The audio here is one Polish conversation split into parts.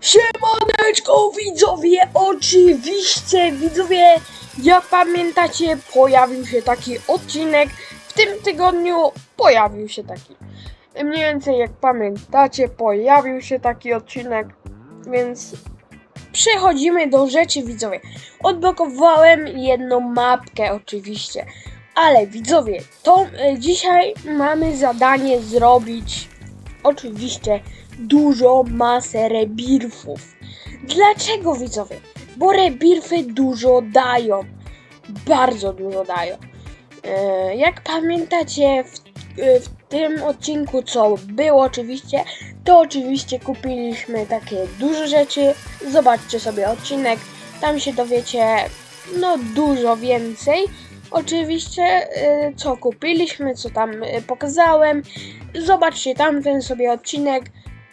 Siemaneczko widzowie, oczywiście widzowie, jak pamiętacie pojawił się taki odcinek, w tym tygodniu pojawił się taki. Mniej więcej jak pamiętacie pojawił się taki odcinek, więc przechodzimy do rzeczy widzowie. Odblokowałem jedną mapkę oczywiście, ale widzowie, to e, dzisiaj mamy zadanie zrobić oczywiście dużo masę rebirfów. Dlaczego widzowie? Bo rebirfy dużo dają. Bardzo dużo dają. E, jak pamiętacie w, e, w tym odcinku, co było oczywiście, to oczywiście kupiliśmy takie duże rzeczy. Zobaczcie sobie odcinek, tam się dowiecie no dużo więcej. Oczywiście, e, co kupiliśmy, co tam pokazałem. Zobaczcie tamten sobie odcinek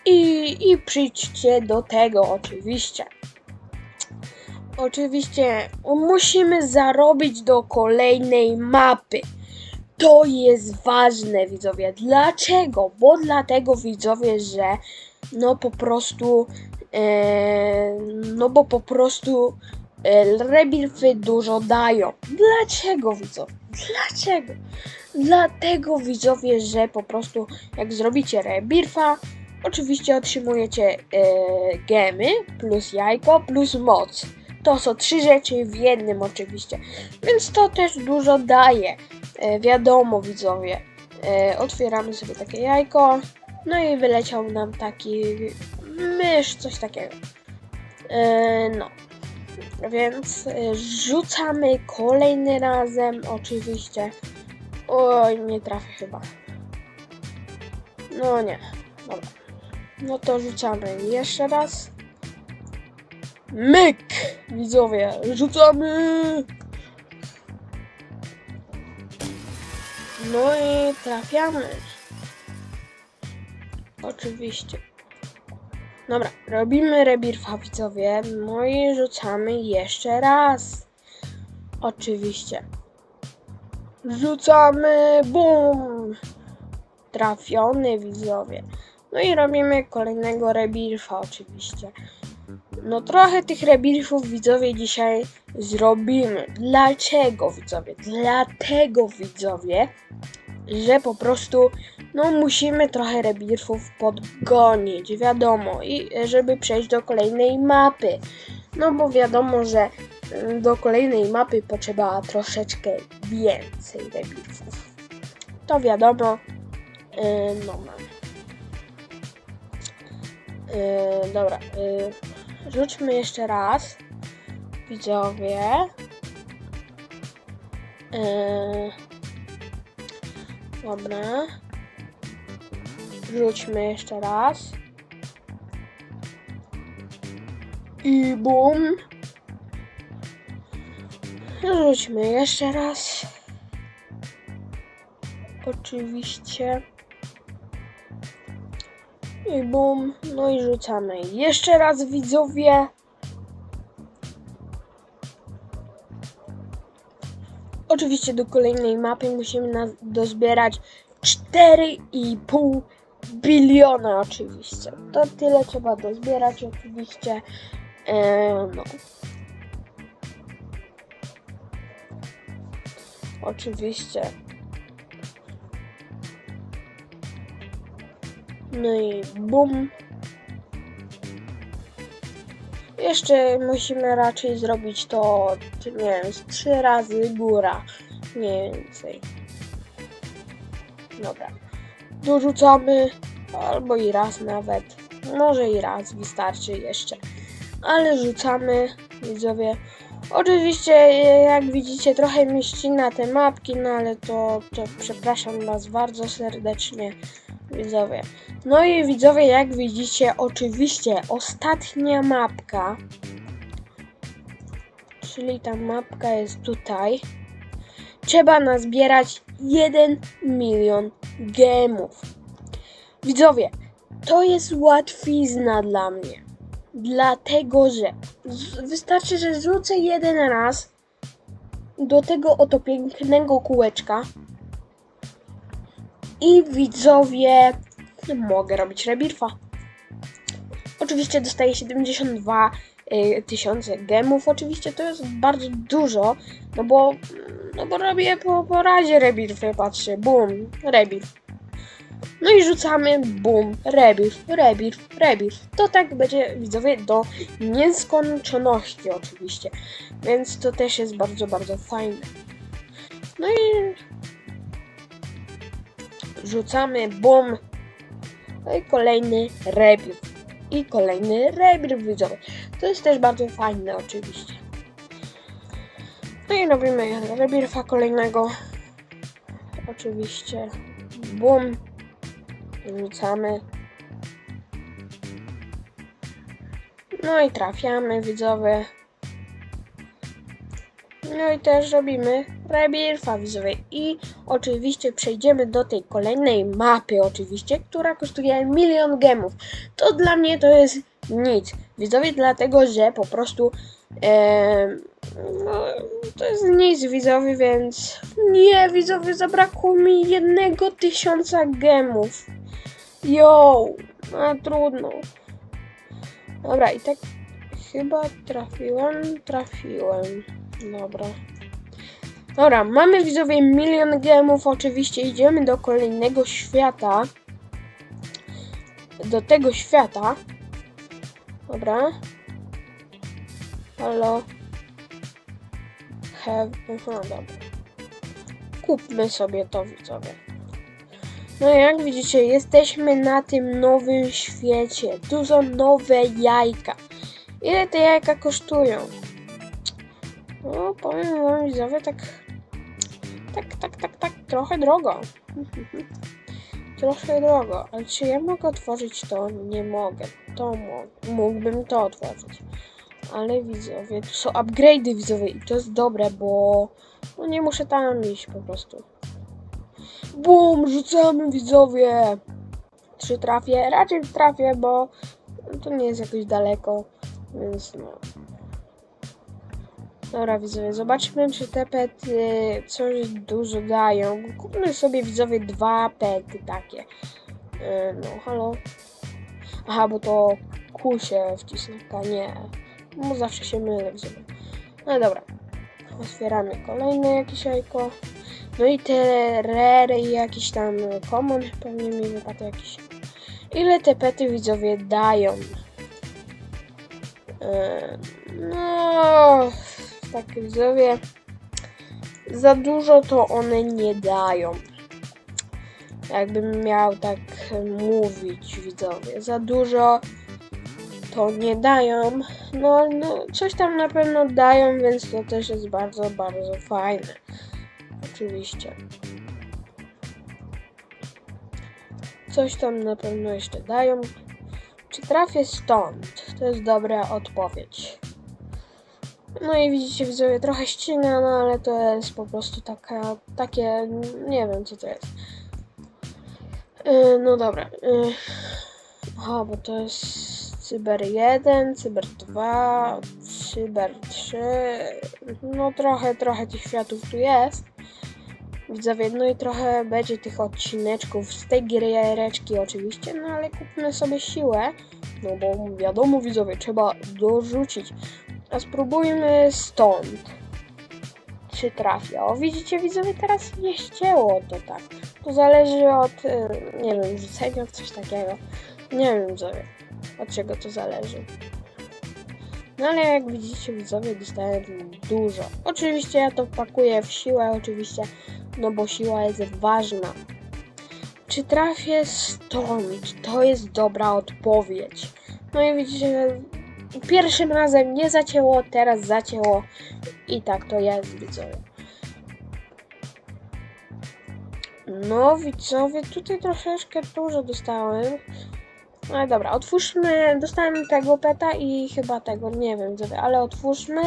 i, i przyjdźcie do tego oczywiście. Oczywiście musimy zarobić do kolejnej mapy. To jest ważne, widzowie. Dlaczego? Bo dlatego, widzowie, że no po prostu, e, no bo po prostu e, rebirfy dużo dają. Dlaczego, widzowie? Dlaczego? Dlatego, widzowie, że po prostu jak zrobicie rebirfa, oczywiście otrzymujecie e, gemy plus jajko plus moc. To są trzy rzeczy w jednym oczywiście, więc to też dużo daje. E, wiadomo widzowie, e, otwieramy sobie takie jajko, no i wyleciał nam taki mysz, coś takiego. E, no, więc e, rzucamy kolejny razem oczywiście. Oj, nie trafię chyba. No nie, dobra. No to rzucamy jeszcze raz. Myk! Widzowie, rzucamy! No i trafiamy. Oczywiście. Dobra, robimy rebirfa, widzowie. No i rzucamy jeszcze raz. Oczywiście. Rzucamy, bum! Trafiony, widzowie. No i robimy kolejnego rebirfa, oczywiście. No trochę tych rebirfów widzowie dzisiaj zrobimy. Dlaczego widzowie? Dlatego widzowie, że po prostu no musimy trochę rebirfów podgonić, wiadomo, i żeby przejść do kolejnej mapy. No bo wiadomo, że mm, do kolejnej mapy potrzeba troszeczkę więcej rebirfów. To wiadomo, yy, no mamy. Yy, dobra, yy, rzućmy jeszcze raz. Widzowie. Yy, dobra. Rzućmy jeszcze raz. I bum. Rzućmy jeszcze raz. Oczywiście. I bum. No i rzucamy jeszcze raz widzowie. Oczywiście do kolejnej mapy musimy dozbierać 4,5 biliona oczywiście. To tyle trzeba dozbierać oczywiście. Eee, no. Oczywiście. No i bum. Jeszcze musimy raczej zrobić to, nie wiem, z trzy razy góra. Mniej więcej. Dobra. Dorzucamy, albo i raz nawet. Może i raz wystarczy jeszcze. Ale rzucamy, widzowie. Oczywiście, jak widzicie, trochę mi ścina te mapki, no ale to, to przepraszam Was bardzo serdecznie, widzowie. No i widzowie, jak widzicie, oczywiście ostatnia mapka, czyli ta mapka jest tutaj. Trzeba nazbierać 1 milion gemów. Widzowie, to jest łatwizna dla mnie. Dlatego, że wystarczy, że rzucę jeden raz do tego oto pięknego kółeczka i widzowie mogę robić rebirfa. oczywiście dostaję 72 y, tysiące gemów. Oczywiście to jest bardzo dużo, no bo, no bo robię po, razie rebirth, patrzę, bum, rebirth. No i rzucamy, bum, rebirth, rebirth, rebirth. To tak będzie, widzowie, do nieskończoności oczywiście. Więc to też jest bardzo, bardzo fajne. No i rzucamy, bum. No i kolejny rebirth. I kolejny rebirth, widzowie. To jest też bardzo fajne oczywiście. No i robimy rebirtha kolejnego. Oczywiście. Bum. Rzucamy. No i trafiamy, widzowie. No i też robimy rebirtha, widzowie. I oczywiście przejdziemy do tej kolejnej mapy, oczywiście, która kosztuje milion gemów. To dla mnie to jest nic. Widzowie, dlatego że po prostu em, no, to jest nic, widzowie, więc nie, widzowie, zabrakło mi jednego tysiąca gemów. Yo, no trudno. Dobra, i tak chyba trafiłem, trafiłem. Dobra. Dobra, mamy widzowie milion gemów, oczywiście idziemy do kolejnego świata. Do tego świata. Dobra. Halo. Have. Aha, dobra. Kupmy sobie to, widzowie. No jak widzicie, jesteśmy na tym nowym świecie. Dużo nowe jajka. Ile te jajka kosztują? No, powiem wam widzowie, tak... Tak, tak, tak, tak, trochę drogo. trochę drogo. Ale czy ja mogę otworzyć to? Nie mogę. To mógłbym to otworzyć. Ale widzowie, tu są upgrade'y widzowie i to jest dobre, bo... No nie muszę tam iść po prostu. Bum, rzucamy widzowie. Trzy trafię, raczej trafię, bo to nie jest jakoś daleko, więc no. Dobra widzowie, zobaczmy czy te pety coś dużo dają. Kupmy sobie widzowie dwa pety takie. Yy, no, halo. Aha, bo to Q się wcisnął, nie. No zawsze się mylę widzowie. No dobra. Otwieramy kolejne jakieś jajko. No i te rare i jakiś tam common pewnie mi wypadł jakiś. Ile te pety widzowie dają? Eee, No, tak widzowie, za dużo to one nie dają. Jakbym miał tak mówić widzowie, za dużo to nie dają. No, no coś tam na pewno dają, więc to też jest bardzo, bardzo fajne. Oczywiście. Coś tam na pewno jeszcze dają. Czy trafię stąd? To jest dobra odpowiedź. No i widzicie widzowie, trochę ścina, no ale to jest po prostu taka, takie, nie wiem co to jest. Yy, no dobra. Yy. Aha, bo to jest Cyber 1, Cyber 2, Cyber 3. No trochę, trochę tych światów tu jest. Widzowie, no i trochę będzie tych odcineczków z tej giereczki oczywiście, no ale kupmy sobie siłę, no bo wiadomo widzowie, trzeba dorzucić. A spróbujmy stąd. Czy trafia? O, widzicie widzowie, teraz nie ścięło to tak. To zależy od, y, nie wiem, rzucenia, coś takiego. Nie wiem widzowie, od czego to zależy. No ale jak widzicie widzowie, dostałem dużo. Oczywiście ja to pakuję w siłę, oczywiście, no bo siła jest ważna. Czy trafię stąd? To jest dobra odpowiedź. No i widzicie, pierwszym razem nie zacięło, teraz zacięło i tak to jest, widzowie. No, widzowie, tutaj troszeczkę dużo dostałem. No dobra, otwórzmy, dostałem tego peta i chyba tego, nie wiem, widzowie, ale otwórzmy.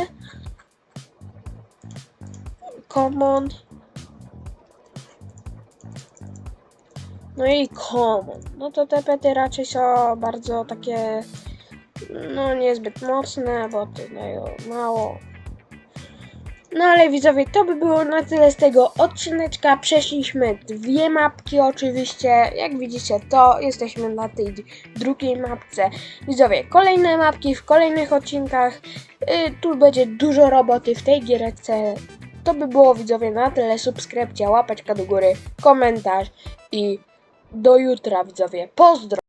Common. No i common. No to te pety raczej są bardzo takie, no niezbyt mocne, bo dają mało. No ale widzowie, to by było na tyle z tego odcineczka. Przeszliśmy dwie mapki oczywiście. Jak widzicie, to jesteśmy na tej drugiej mapce. Widzowie, kolejne mapki w kolejnych odcinkach. Y, tu będzie dużo roboty w tej gierce. To by było widzowie na tyle. Subskrypcja, łapeczka do góry, komentarz i do jutra widzowie. Pozdro!